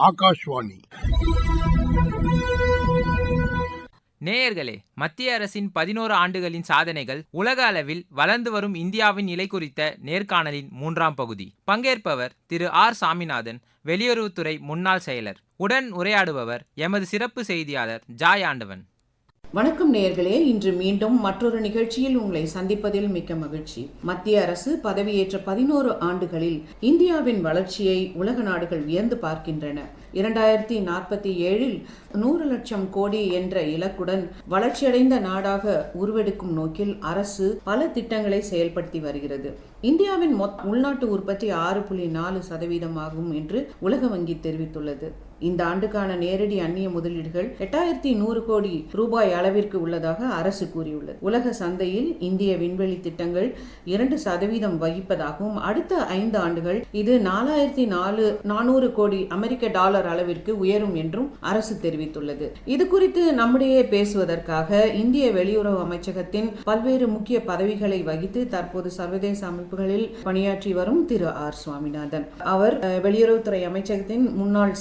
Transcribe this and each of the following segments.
ஆகாஷ்வாணி. நேயர்களே மத்திய அரசின் பதினோரு ஆண்டுகளின் சாதனைகள் உலக அளவில் வளர்ந்து வரும் இந்தியாவின் நிலை குறித்த நேர்காணலின் மூன்றாம் பகுதி. பங்கேற்பவர் திரு ஆர் சாமிநாதன் வெளியுறவுத்துறை முன்னாள் செயலர். உடன் உரையாடுபவர் எமது சிறப்பு செய்தியாளர் ஜாய் ஆண்டவன். வணக்கம் நேயர்களே இன்று மீண்டும் மற்றொரு நிகழ்ச்சியில் உங்களை சந்திப்பதில் மிக்க மகிழ்ச்சி. மத்திய அரசு பதவியேற்ற பதினோரு ஆண்டுகளில் இந்தியாவின் வளர்ச்சியை உலக நாடுகள் வியந்து பார்க்கின்றன. இரண்டாயிரத்தி நாற்பத்தி ஏழில் நூறு லட்சம் கோடி என்ற இலக்குடன் வளர்ச்சியடைந்த நாடாக உருவெடுக்கும் நோக்கில் அரசு பல திட்டங்களை செயல்படுத்தி வருகிறது. இந்தியாவின் மொத்த உள்நாட்டு உற்பத்தி ஆறு புள்ளி நாலு சதவீதம் ஆகும் என்று உலக வங்கி தெரிவித்துள்ளது. இந்த ஆண்டுக்கான நேரடி அந்நிய முதலீடுகள் எட்டாயிரத்தி நூறு கோடி ரூபாய் அளவிற்கு உள்ளதாக அரசு கூறியுள்ளது. உலக சந்தையில் இந்திய விண்வெளி திட்டங்கள் இரண்டு சதவீதம் வகிப்பதாகவும் அடுத்த ஐந்து ஆண்டுகள் இது நாலாயிரத்தி நாலு நானூறு கோடி அமெரிக்க டாலர் அளவிற்கு உயரும் என்றும் அரசு தெரிவித்துள்ளது. இது குறித்து நம்முடைய பேசுவதற்காக இந்திய வெளியுறவு அமைச்சகத்தின் பல்வேறு முக்கிய பதவிகளை வகித்து தற்போது சர்வதேச அமைப்புகளில் பணியாற்றி வரும் திரு ஆர் சுவாமிநாதன். அவர் அஹ், வெளியுறவுத்துறை அமைச்சகத்தின் முன்னாள்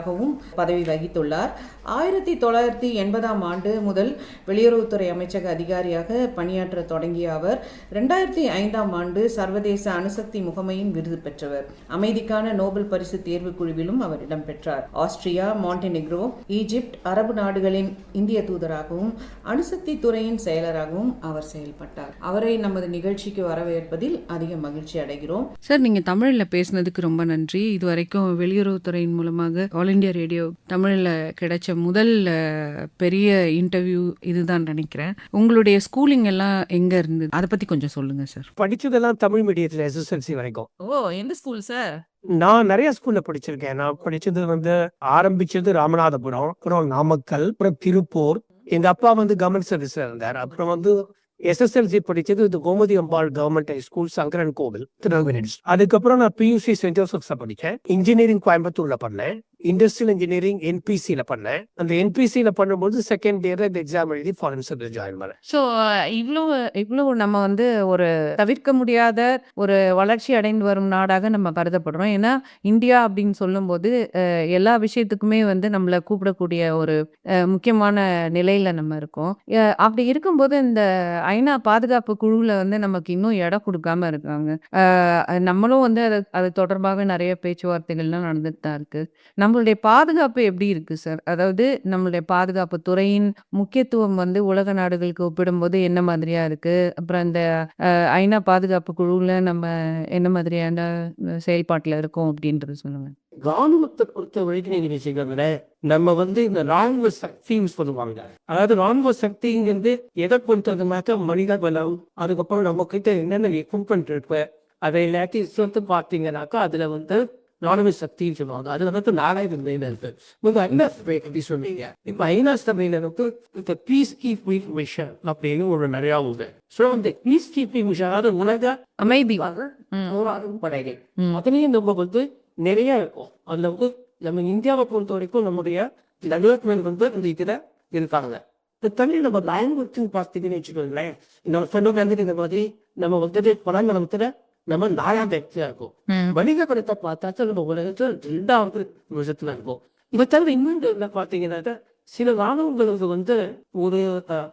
செயலராகவும் பதவி வகித்துள்ளார். ஆயிரத்தி தொள்ளாயிரத்தி எண்பதாம் ஆண்டு முதல் வெளியுறவுத்துறை அமைச்சக அதிகாரியாக பணியாற்ற தொடங்கிய அவர் ரெண்டாயிரத்தி ஐந்தாம் ஆண்டு சர்வதேச அணுசக்தி முகமையின் விருது பெற்றவர். அமைதிக்கான நோபல் பரிசு தேர்வு குழுவிலும் அவர் இடம்பெற்றார் ஆஸ்திரியா மாண்டெனிக்ரோ ஈஜிப்ட் அரபு நாடுகளின் இந்திய தூதராகவும் அணுசக்தி துறையின் செயலராகவும் அவர் செயல்பட்டார். அவரை நமது நிகழ்ச்சிக்கு வரவேற்பதில் அதிக மகிழ்ச்சி அடைகிறோம். சார் நீங்க தமிழ்ல பேசினதுக்கு ரொம்ப நன்றி. இது வரைக்கும் வெளியுறவுத்துறையின் மூலமாக ஆல் இண்டியா ரேடியோ தமிழ்ல கிடைச்ச முதல் அஹ், பெரிய இன்டர்வியூ இதுதான் நினைக்கிறேன். உங்களுடைய ஸ்கூலிங் எல்லாம் எங்க இருந்தது அதை பத்தி கொஞ்சம் சொல்லுங்க சார் படிச்சதெல்லாம் தமிழ் மீடியத்தில் எஸ்எஸ்எல்சி வரைக்கும். ஓ எந்த ஸ்கூல் சார் நான் நிறைய ஸ்கூல்ல படிச்சிருக்கேன். நான் படிச்சது வந்து ஆரம்பிச்சது ராமநாதபுரம் அப்புறம் நாமக்கல் அப்புறம் திருப்பூர். எங்க அப்பா வந்து கவர்மெண்ட் சர்வீஸ்ல இருந்தார். அப்புறம் வந்து எஸ்எஸ்எல்சி படிச்சது இது Gomathi Ambal government high school Sankaran Kovil Tirunelveli. அதுக்கப்புறம் நான் பியூசி சென்ட் ஜோசப்ஸ்ல படிச்சேன். இன்ஜினியரிங் கோயம்புத்தூர்ல பண்ணேன். இண்டஸ்ட்ரியல் இன்ஜினியரிங் என்பிசில பண்ணேன். அந்த என்பிசியில பண்ணும்போது செகண்ட் இயர் இந்த எக்ஸாம் எழுதி ஃபாரின் சர்வீஸ் ஜாயின் பண்ணேன். ஸோ இவ்வளோ இவ்வளோ நம்ம வந்து ஒரு தவிர்க்க முடியாத ஒரு வளர்ச்சி அடைந்து வரும் நாடாக நம்ம கருதப்படுறோம். ஏன்னா இந்தியா அப்படின்னு சொல்லும்போது எல்லா விஷயத்துக்குமே வந்து நம்மளை கூப்பிடக்கூடிய ஒரு அஹ், முக்கியமான நிலையில நம்ம இருக்கோம். அஹ், அப்படி இருக்கும்போது இந்த ஐநா பாதுகாப்பு குழுவில் வந்து நமக்கு இன்னும் இடம் கொடுக்காம இருக்காங்க. நம்மளும் வந்து அது அது தொடர்பாக நிறைய பேச்சுவார்த்தைகள்லாம் நடந்துட்டு தான் இருக்கு நம்மளுடைய பாதுகாப்பு எப்படி இருக்கு சார்? அதாவது நம்மளுடைய பாதுகாப்பு துறையின் முக்கியத்துவம் வந்து உலக நாடுகளுக்கு ஒப்பிடும்போது என்ன மாதிரியா இருக்கு? அப்புறம் இந்த ஐநா பாதுகாப்பு குழுவில் நம்ம என்ன மாதிரியான செயல்பாட்டுல இருக்கோம் அப்படின்றது சொல்லுங்க. ராணுவத்தை பொறுத்த வரைக்கும் நீங்க வச்சுக்கோங்களேன் நம்ம வந்து இந்த ராணுவ சக்தின்னு சொல்லுவாங்க அதாவது ராணுவ சக்திங்கிறது எதை பொறுத்தது பொறுத்ததுனாக்க மனித பலம் அதுக்கப்புறம் நம்ம கிட்ட என்னென்ன எக்யூப்மெண்ட் இருப்ப அதை எல்லாத்தையும் சேர்த்து பார்த்தீங்கன்னாக்கா அதுல வந்து ராணுவ சக்தின்னு சொல்லுவாங்க. அதுல வந்து இருக்கு. எப்படி இப்ப இந்த பீஸ் கீப்பிங் மிஷன் அப்படின்னு ஒரு நிறையா உண்டு. ஸோ இந்த பீஸ் கீப்பிங் மிஷன் அதாவது உலக அமைதி போராடும் படைகள். ம். அதுலயும் நம்ம வந்து நிறைய இருக்கும். அதுல வந்து நம்ம இந்தியாவை பொறுத்த வரைக்கும் நம்முடைய டெவலப்மெண்ட் வந்து இந்த இதுல இருக்காங்க. இந்த தமிழ் நம்ம லாங்குவேஜ் பார்த்தீங்கன்னு வச்சுக்கோங்களேன். நம்ம சொன்ன வந்து இந்த மாதிரி நம்ம வந்துட்டு பழங்காலத்துல நம்ம நாலாம் இடத்துல இருக்கோம் வணிக படத்தை பார்த்தாச்சும் நம்ம உலகத்துல ரெண்டாவது விஷயத்துல இருக்கும் இதை தவிர இன்னொன்று என்ன பார்த்தீங்கன்னா சில ராணுவங்களுக்கு வந்து ஒரு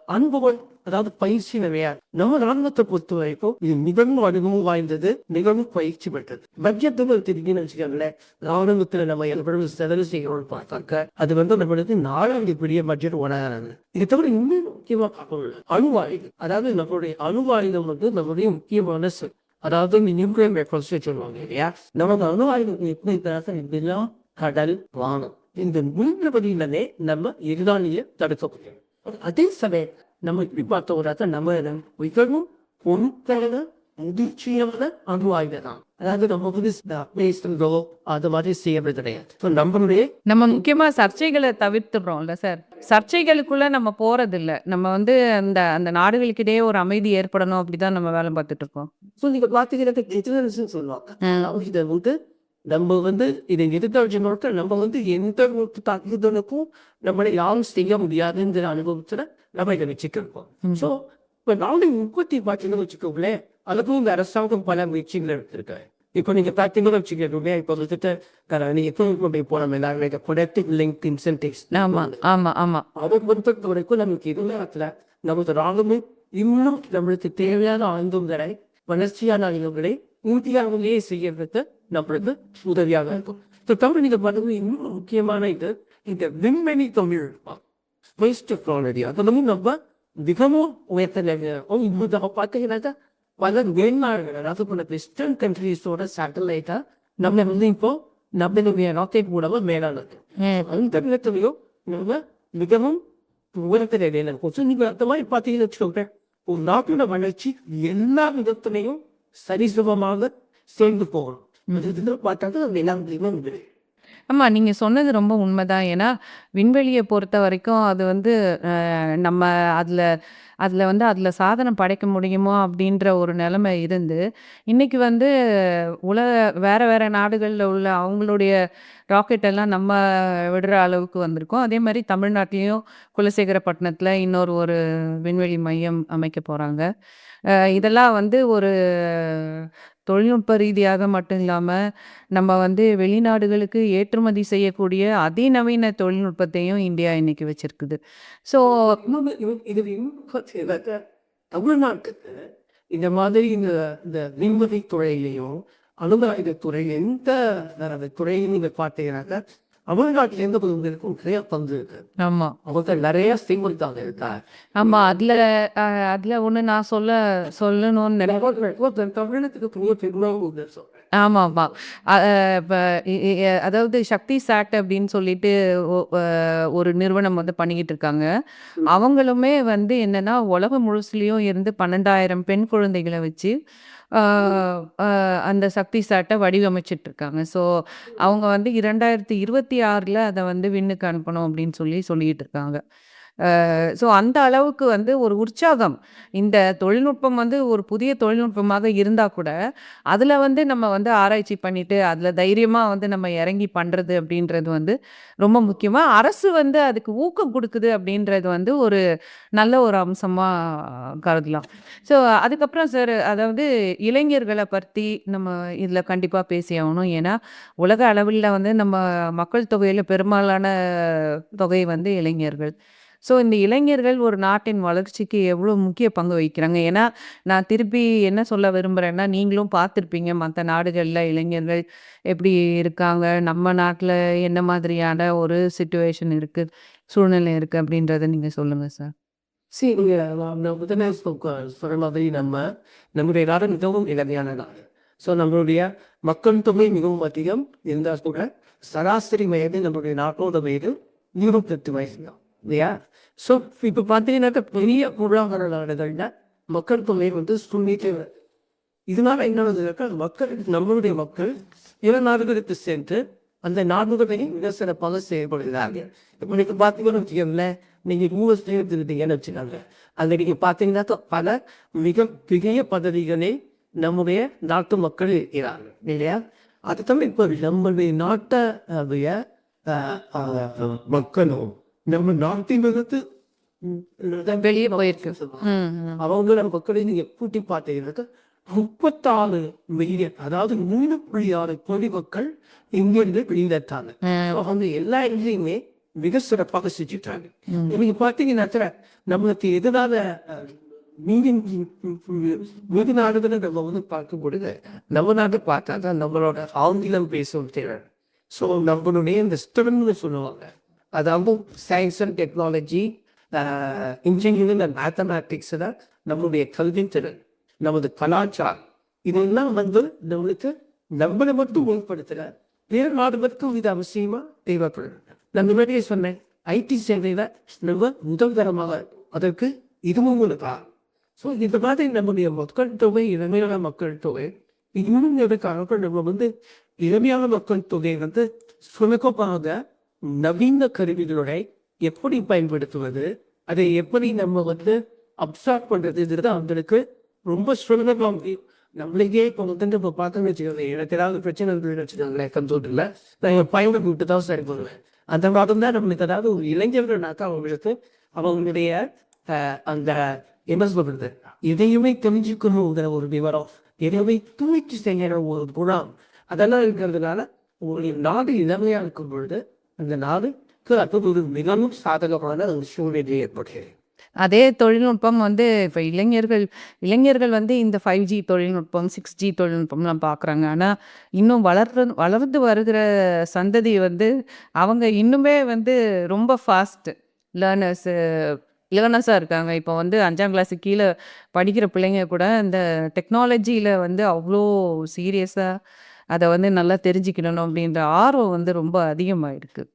அனுபவம் அதாவது பயிற்சி நிறைய நம்ம ராணுவத்தை பொறுத்த வரைக்கும் இது மிகவும் அனுபவம் வாய்ந்தது மிகவும் பயிற்சி பெற்றது பட்ஜெட்டு தெரியுன்னு வச்சுக்கோங்களேன் ராணுவத்துல நம்ம எவ்வளவு செலவு செய்யணும்னு பார்த்தாக்க அது வந்து நம்மளுக்கு நாலாவது பெரிய பட்ஜெட் உணராது இது தவிர இன்னும் முக்கியமா பார்க்கணும் அணுவாயுதம் அதாவது நம்மளுடைய அணுவாயுதம் வந்து நம்மளுடைய முக்கியமான அதாவது நியூக்ளியர் வெப்பன்ஸ் சொல்லுவாங்க இல்லையா? நமக்கு அணுவாயுதம் எப்படி இருக்கிறாங்க இதெல்லாம் கடல் வானம். இந்த மூன்று வழியிலே நம்ம எதிராளியை தடுக்க முடியும் அதே சமயம் நம்ம இப்படி பார்த்த ஒரு நம்ம மிகவும் பொருட்கள முதிர்ச்சியான அணுவாயுதம் தான் அதாவது நம்ம வந்து பேசுறதோ அது மாதிரி செய்யறது கிடையாது நம்மளுடைய நம்ம முக்கியமா சர்ச்சைகளை தவிர்த்துடுறோம்ல சார் சர்ச்சைகளுக்குள்ள நம்ம போறது இல்ல நம்ம வந்து அந்த அந்த நாடுகளுக்கிடையே ஒரு அமைதி ஏற்படணும் அப்படிதான் நம்ம வேலை பார்த்துட்டு இருக்கோம். ஸோ நீங்க பார்த்தீங்கன்னா டெஜினரேஷன் சொல்லுவாங்க. இதை வந்து நம்ம வந்து இதை எதிர்த்து நம்ம வந்து எந்த ஒரு தாக்குதலுக்கும் நம்மளை யாரும் செய்ய முடியாதுங்கிற அனுபவத்துல நம்ம இதை வச்சுக்கிருக்கோம். ஸோ இப்போ நாடு உற்பத்தி பார்த்தீங்கன்னு வச்சுக்கோங்களேன் அதுக்கும் இந்த அரசாங்கம் பல முயற்சிகள் எடுத்திருக்காரு இப்போ நீங்க பார்த்தீங்கன்னா வச்சுக்கோங்க இப்போ வந்துட்டு அஹ், நீங்க எப்போ போனோம் எல்லாருமே ப்ரொடக்டிவ் லிங்க் இன்சென்டிவ்ஸ் ஆமா ஆமா ஆமா அதை பொறுத்த வரைக்கும் நமக்கு எதுவுமே ஆகல நமக்கு ராகமும் இன்னும் நம்மளுக்கு தேவையான ஆழ்ந்துங்களை வளர்ச்சியான அறிவுகளை இந்தியாவிலேயே செய்யறதுக்கு நம்மளுக்கு உதவியாக இருக்கும் ஸோ தமிழ் நீங்கள் பண்ணுறது இன்னும் முக்கியமான இது இந்த விண்வெளி தமிழ் ஸ்பேஸ் டெக்னாலஜி அதெல்லாம் நம்ம மிகவும் உயர்த்த இப்போ பார்த்தீங்கன்னாக்கா பல வெளிநாடுகள் அதாவது பல வெஸ்டர்ன் கண்ட்ரீஸோட சேட்டலைட்டா நம்ம வந்து இப்போ நம்மளுடைய ராக்கெட் மூலமா மேலானது அந்த இடத்துலையும் நம்ம மிகவும் உயர்த்த நிலையில இருக்கும் ஸோ நீங்கள் அந்த மாதிரி பார்த்தீங்கன்னு வச்சுக்கோங்களேன் ஒரு நாட்டோட வளர்ச்சி எல்லா விதத்திலையும் சரிசமமாக சேர்ந்து போகணும் பார்த்தாக்க எல்லா விதத்திலையும் ஆமாம் நீங்கள் சொன்னது ரொம்ப உண்மைதான். ஏன்னா விண்வெளியை பொறுத்த வரைக்கும் அது வந்து அஹ், நம்ம அதில் அதில் வந்து அதில் சாதனை படைக்க முடியுமோ அப்படின்ற ஒரு நிலைமை இருந்து இன்னைக்கு வந்து உலக வேற வேற நாடுகளில் உள்ள அவங்களுடைய ராக்கெட் எல்லாம் நம்ம விடுற அளவுக்கு வந்திருக்கோம். அதே மாதிரி தமிழ்நாட்டிலையும் குலசேகரப்பட்டினத்தில் இன்னொரு ஒரு விண்வெளி மையம் அமைக்க போகிறாங்க இதெல்லாம் வந்து ஒரு தொழில்நுட்ப ரீதியாக மட்டும் இல்லாமல் நம்ம வந்து வெளிநாடுகளுக்கு ஏற்றுமதி செய்யக்கூடிய அதிநவீன தொழில்நுட்பத்தையும் இந்தியா இன்னைக்கு வச்சிருக்குது. ஸோ இது- தமிழ்நாட்டுக்கு இந்த மாதிரி இந்த இந்த மின்மதி துறையிலையும் அணுகாயுத துறை எந்த துறையும் நீங்கள் பார்த்தீங்கன்னாக்கா தமிழ்நாட்டிலேருந்து உங்களுக்கு நிறைய பங்கு இருக்கு ஆமாம் அவங்க நிறைய செய்வதாக இருக்காங்க ஆமாம் அதில் அதில் ஒன்று நான் சொல்ல சொல்லணும்னு நினைக்கிறேன் தமிழகத்துக்கு பெரிய பெருமாள் ஆமாம் ஆமாம் அதாவது சக்தி சாட் அப்படின்னு சொல்லிட்டு ஒரு நிறுவனம் வந்து பண்ணிக்கிட்டு இருக்காங்க. அவங்களுமே வந்து என்னன்னா உலகம் முழுசுலேயும் இருந்து பன்னெண்டாயிரம் பெண் குழந்தைகளை வச்சு அந்த சக்தி சாட்டை வடிவமைச்சிட்டு இருக்காங்க ஸோ அவங்க வந்து இரண்டாயிரத்தி இருபத்தி ஆறில் அதை வந்து விண்ணுக்கு அனுப்பணும் அப்படின்னு சொல்லி சொல்லிட்டு இருக்காங்க ஸோ அந்த அளவுக்கு வந்து ஒரு உற்சாகம். இந்த தொழில்நுட்பம் வந்து ஒரு புதிய தொழில்நுட்பமாக இருந்தால் கூட அதில் வந்து நம்ம வந்து ஆராய்ச்சி பண்ணிட்டு அதில் தைரியமாக வந்து நம்ம இறங்கி பண்ணுறது அப்படின்றது வந்து ரொம்ப முக்கியமாக அரசு வந்து அதுக்கு ஊக்கம் கொடுக்குது அப்படின்றது வந்து ஒரு நல்ல ஒரு அம்சமாக கருதலாம். ஸோ அதுக்கப்புறம் சார் அதாவது இளைஞர்களை பற்றி நம்ம இதில் கண்டிப்பாக பேசி ஆகணும். ஏன்னா உலக அளவில் வந்து நம்ம மக்கள் தொகையில் பெரும்பாலான தொகை வந்து இளைஞர்கள். ஸோ இந்த இளைஞர்கள் ஒரு நாட்டின் வளர்ச்சிக்கு எவ்வளோ முக்கிய பங்கு வகிக்கிறாங்க? ஏன்னா நான் திருப்பி என்ன சொல்ல விரும்புகிறேன்னா நீங்களும் பார்த்துருப்பீங்க மற்ற நாடுகளில் இளைஞர்கள் எப்படி இருக்காங்க? நம்ம நாட்டில் என்ன மாதிரியான ஒரு சுச்சுவேஷன் இருக்குது சூழ்நிலை இருக்குது அப்படின்றத நீங்கள் சொல்லுங்கள் சார் சரி நீங்க சொல்கிற மாதிரி நம்ம நம்முடைய நாடு மிகவும் இளமையான நாடு. ஸோ நம்மளுடைய மக்கள் தொகை மிகவும் அதிகம். இருந்தால் கூட சராசரி வயது நம்மளுடைய நாட்டோட வயது இருபத்தெட்டு வயசு தான். இல்லையா? ஸோ இப்போ பார்த்தீங்கன்னாக்கா பெரிய பொருளாதாரங்கள்னா மக்கள் தொகை வந்து சுண்ணிட்டு வருது. இதனால என்ன ஆகுதுனாக்கா மக்கள் நம்மளுடைய மக்கள் பிற நாடுகளுக்கு சென்று அந்த நாடுகளையும் மிக சிறப்பாக செயல்படுகிறாங்க இப்போ நீங்கள் பார்த்தீங்கன்னு வச்சுக்கோங்களேன் நீங்கள் யூஎஸ் எடுத்துக்கிட்டீங்கன்னு வச்சுக்காங்க. அதில் நீங்கள் பார்த்தீங்கன்னாக்கா பல மிக பெரிய பதவிகளை நம்முடைய நாட்டு மக்கள் இருக்கிறாங்க இல்லையா? அது தமிழ் இப்போ நம்மளுடைய நாட்டை மக்களும் நம்ம நாட்டிலிருந்து வெளியே போயிருக்கு. அவங்கள மக்களை நீங்க கூட்டி பார்த்தீங்கன்னாக்கா முப்பத்தாறு மில்லியன் அதாவது மூணு புள்ளி ஆறு கோடி மக்கள் இங்கிருந்து வெளியிட்டாங்க அவங்க எல்லா இதுலையுமே மிக சிறப்பாக செஞ்சுட்டாங்க நீங்க பார்த்தீங்கன்னா நம்மளுக்கு எதிரான மீதி நாடுகளை நம்ம வந்து பார்க்கும் பொழுது நம்ம நாட்டை பார்த்தா தான் நம்மளோட ஆங்கிலம் பேசும் திறன். ஸோ நம்மளுடைய இந்த ஸ்டெம்னு சொல்லுவாங்க. அதாவது science and technology engineering and மேத்தமேட்டிக்ஸில் நம்மளுடைய கல்வி திறன் நமது கலாச்சாரம். இதெல்லாம் வந்து நம்மளுக்கு நம்மளை மட்டும் உட்படுத்தல வேறு நாடுகளுக்கும் இது அவசியமாக தேவைப்படும் நான் முன்னாடியே சொன்னேன் ஐடி சேவையில் நம்ம முதல்தரமாக இருக்கும். அதற்கு இதுவும் ஒரு காரணம் ஸோ இந்த மாதிரி நம்முடைய மக்கள் தொகை இளமையான மக்கள் தொகை இன்னும் எதுக்காக நம்ம வந்து இளமையான மக்கள் தொகையை வந்து சுலபமாக நவீன கருவிகளை எப்படி பயன்படுத்துவது அதை எப்படி நம்ம வந்து அப்சார்ப் பண்றதுங்கிறது அவங்களுக்கு ரொம்ப சுலபமாக முடியும் நம்மளுக்கே இப்போ வந்து இப்போ பார்த்தோம்னு வச்சுக்கோங்க எனக்கு ஏதாவது பிரச்சனை இருக்குன்னு வச்சுக்கோங்களேன் கம்ப்யூட்டரில் நான் என் விட்டு தான் சரி பண்ணுவேன் அந்த மாதிரி தான் நம்மளுக்கு அதாவது ஒரு இளைஞர்கள்னாக்கா அவங்களுக்கு அவங்களுடைய அந்த என்ன சொல்றது எதையுமே தெரிஞ்சுக்கணுங்கிற ஒரு விவரம் எதையுமே தூய்ச்சி செய்கிற ஒரு குணம் அதெல்லாம் இருக்கிறதுனால ஒரு நாடு இளமையாக இருக்கும் பொழுது அந்த நாடுக்கு அது மிகவும் சாதகமான ஒரு சூழ்நிலை ஏற்படுகிறது அதே தொழில்நுட்பம் வந்து இப்போ இளைஞர்கள் இளைஞர்கள் வந்து இந்த ஃபைவ் ஜி தொழில்நுட்பம் சிக்ஸ் ஜி தொழில்நுட்பம்லாம் பார்க்குறாங்க ஆனால் இன்னும் வளர்ற வளர்ந்து வருகிற சந்ததி வந்து அவங்க இன்னுமே வந்து ரொம்ப ஃபாஸ்ட் லேர்னர்ஸு லேர்னர்ஸாக இருக்காங்க. இப்போ வந்து அஞ்சாம் கிளாஸு கீழே படிக்கிற பிள்ளைங்க கூட இந்த டெக்னாலஜியில் வந்து அவ்வளோ சீரியஸாக அதை வந்து நல்லா தெரிஞ்சுக்கணும் அப்படின்ற ஆர்வம் வந்து ரொம்ப அதிகமாக இருக்குது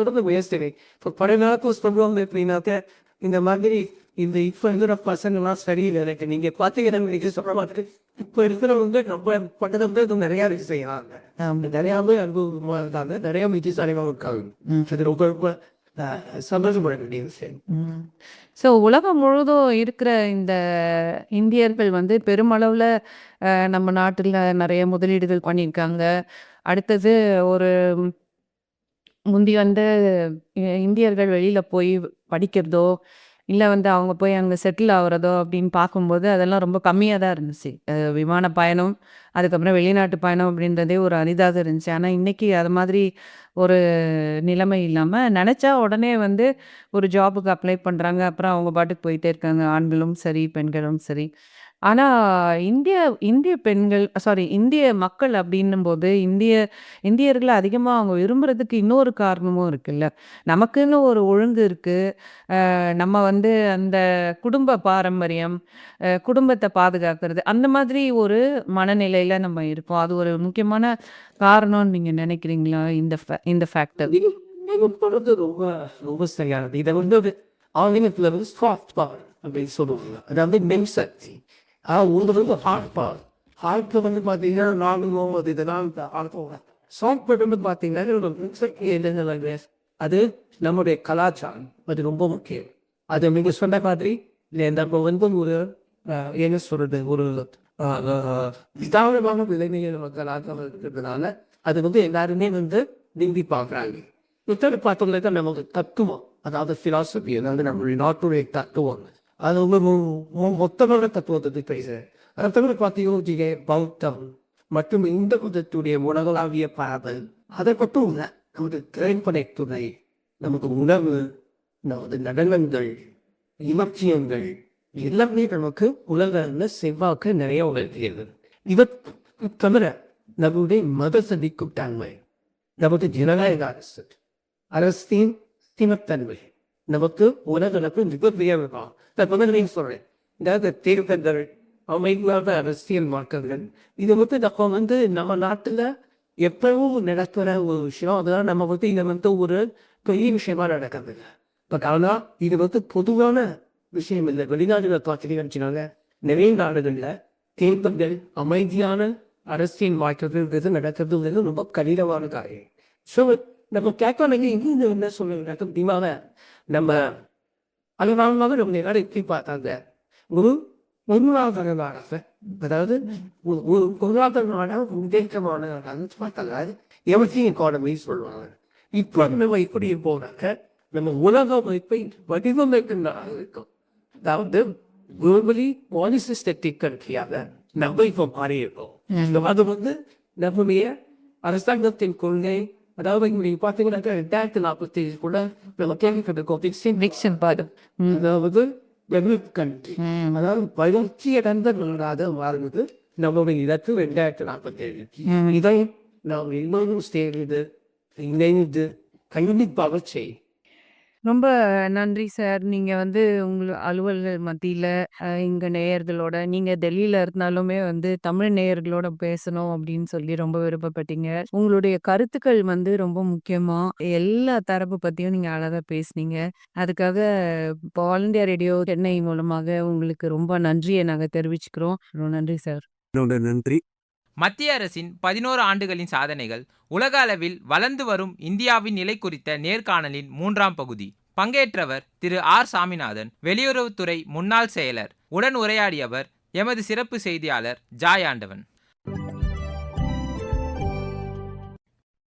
தொடர்ந்து முயற்சி இப்போ பழைய நாளுக்கு சொல்லுவாங்க எப்படின்னாக்க இந்த மாதிரி இந்த இப்போ இருக்கிற பசங்கள்லாம் சரியில்லை எனக்கு. நீங்கள் பார்த்தீங்கன்னா நீங்கள் சொல்கிற மாதிரி இப்போ இருக்கிறவங்க நம்ம பக்கத்துல வந்து இது நிறையா விஷயம் அவங்க நிறையாவே அனுபவமாக இருக்காங்க நிறையா மிச்சசாலியாக இருக்காங்க. அது ரொம்ப ரொம்ப சந்தோஷப்பட வேண்டிய விஷயம். ஸோ உலகம் முழுதும் இருக்கிற இந்த இந்தியர்கள் வந்து பெருமளவில் நம்ம நாட்டில் நிறைய முதலீடுகள் பண்ணியிருக்காங்க. அடுத்தது ஒரு முந்தி வந்து இந்தியர்கள் வெளியில் போய் படிக்கிறதோ இல்லை வந்து அவங்க போய் அங்கே செட்டில் ஆகுறதோ அப்படின்னு பார்க்கும்போது அதெல்லாம் ரொம்ப கம்மியாக தான் இருந்துச்சு. விமான பயணம் அதுக்கப்புறம் வெளிநாட்டு பயணம் அப்படின்றதே ஒரு அரிதாக இருந்துச்சு. ஆனால் இன்னைக்கு அது மாதிரி ஒரு நிலைமை இல்லாமல் நினச்சா உடனே வந்து ஒரு ஜாபுக்கு அப்ளை பண்ணுறாங்க அப்புறம் அவங்க பாட்டுக்கு போயிட்டே இருக்காங்க. ஆண்களும் சரி பெண்களும் சரி. ஆனால் இந்திய இந்திய பெண்கள் சாரி இந்திய மக்கள் அப்படின்னும் போது இந்திய இந்தியர்களை அதிகமாக அவங்க விரும்புறதுக்கு இன்னொரு காரணமும் இருக்குல்ல. நமக்குன்னு ஒரு ஒழுங்கு இருக்குது நம்ம வந்து அந்த குடும்ப பாரம்பரியம் குடும்பத்தை பாதுகாக்கிறது அந்த மாதிரி ஒரு மனநிலையில் நம்ம இருப்போம். அது ஒரு முக்கியமான காரணம்னு நீங்கள் நினைக்கிறீங்களா? இந்த ஃபே இந்த ஃபேக்டர் நீங்கள் ரொம்ப ரொம்ப சரியானது. இதை வந்து ஆங்கிலத்தில் வந்து சாஃப்ட் பவர் அப்படின்னு சொல்லுவாங்க. அதாவது மென்சக்தி. ஆனால் உங்களுக்கு வந்து ஹார்ட் பவர் ஹார்ட் வந்து பார்த்தீங்கன்னா நாங்களும் அது இதெல்லாம் ஆடுவோம் சாங் பவர் வந்து பார்த்தீங்கன்னா அது நம்முடைய கலாச்சாரம் அது ரொம்ப முக்கியம் அது நீங்கள் சொன்ன மாதிரி இல்லை நம்ம வந்து ஒரு என்ன சொல்றது ஒரு விதாவிதமான அஹ், இளைஞர்கள் இருக்கிறதுனால அது வந்து எல்லாருமே வந்து விரும்பி பார்க்குறாங்க புத்தக பார்த்தோம்னாக்கா நமக்கு தத்துவம் அதாவது philosophy அதாவது நம்மளுடைய நாட்டுடைய தத்துவம் அது வந்து மொ- மொ- மொத்தமான தத்துவத்தை பேசுகிறேன் அதை தவிர பார்த்தீங்கன்னா பௌத்தம் மற்றும் இந்த மதத்துடைய உலகளாவிய பரவல் அதை மட்டும் இல்லை நமது திரைப்பட திரைப்படத்துறை நமக்கு உணவு நமது நடனங்கள் இலக்கியங்கள் எல்லாமே நமக்கு உலகில் செல்வாக்கு நிறைய உலகிறது இவற்றை தவிர நம்முடைய மத சந்திக்கும் தன்மை நமக்கு ஜனநாயக அரசு அரசின் ஸ்திரத்தன்மை நமக்கு உலகளவு மிகப்பெரிய இருக்கும் நான் முதலையும் சொல்றேன். இந்த தேர்தல்கள் அமைதியான அரசியல் மாற்றங்கள் இது வந்து நம்ம வந்து நம்ம நாட்டுல எப்பவும் நடக்கிற ஒரு விஷயம். அதெல்லாம் நம்ம வந்து இதை வந்து ஒரு பெரிய விஷயமா நடக்கிறது பட் ஆனா இது வந்து பொதுவான விஷயம் இல்லை. வெளிநாடுகளை பார்த்தீங்கன்னு நிறைய நாடுகள்ல தேர்தல்கள் அமைதியான அரசியல் மாற்றங்கள் நடக்கிறது ரொம்ப கடினமான காரியம். ஸோ நம்ம கேட்கணும் இன்னும் என்ன சொல்லுங்க? அப்படிமாக நம்ம அதனால நம்ம எல்லாரும் எப்படி பார்த்தாங்க ஒரு பொருளாதார நாடாக அதாவது ஒரு ஒரு பொருளாதார நாடாக முன்னேற்றமான நாடாக பார்த்தாங்க எவர்த்திங் எக்கானமி சொல்லுவாங்க இப்போ நம்ம இப்படி போனாக்க நம்ம உலக அமைப்பை வடிவமைக்கும் நாடாக இருக்கும். அதாவது குளோபலி பாலிசிஸ்டட்டிக் கண்ட்ரியாக நம்ம இப்போ மாறி இருக்கோம் அது வந்து நம்முடைய அரசாங்கத்தின் கொள்கை அதாவது நீங்க பார்த்தீங்கன்னாக்கா ரெண்டாயிரத்தி நாற்பத்தி ஏழு கூட நம்ம கேள்விப்பட்டிருக்கோம் மிக்சன் பாடு. அதாவது டெவலப் கண்ட்ரி. அதாவது வளர்ச்சி அடைந்த நாடாக வாழ்வது நம்மளுடைய இலக்கு ரெண்டாயிரத்தி நாற்பத்தி ஏழு இதை நாம் இன்னொரு சேர்ந்து இணைந்து கண்டிப்பாக செய்யும் ரொம்ப நன்றி சார். நீங்க வந்து உங்க அலுவல்கள் மத்தியில அ இங்க நேயர்களோட நீங்க டெல்லியில இருந்தாலுமே வந்து தமிழ் நேயர்களோட பேசணும் அப்படின்னு சொல்லி ரொம்ப விருப்பப்பட்டீங்க. உங்களுடைய கருத்துக்கள் வந்து ரொம்ப முக்கியமா எல்லா தரப்பு பத்தியும் நீங்க அழகா பேசுனீங்க. அதுக்காக இப்போ ஆல் ரேடியோ சென்னை மூலமாக உங்களுக்கு ரொம்ப நன்றிய நாங்க தெரிவிச்சுக்கிறோம். ரொம்ப நன்றி சார். நன்றி மத்திய அரசின் பதினோரு ஆண்டுகளின் சாதனைகள் உலக அளவில் வளர்ந்து வரும் இந்தியாவின் நிலை குறித்த நேர்காணலின் மூன்றாம் பகுதி. பங்கேற்றவர் திரு ஆர். சாமிநாதன் வெளியுறவுத்துறை முன்னாள் செயலர். உடன் உரையாடியவர் எமது சிறப்பு செய்தியாளர் ஜாய் ஆண்டவன்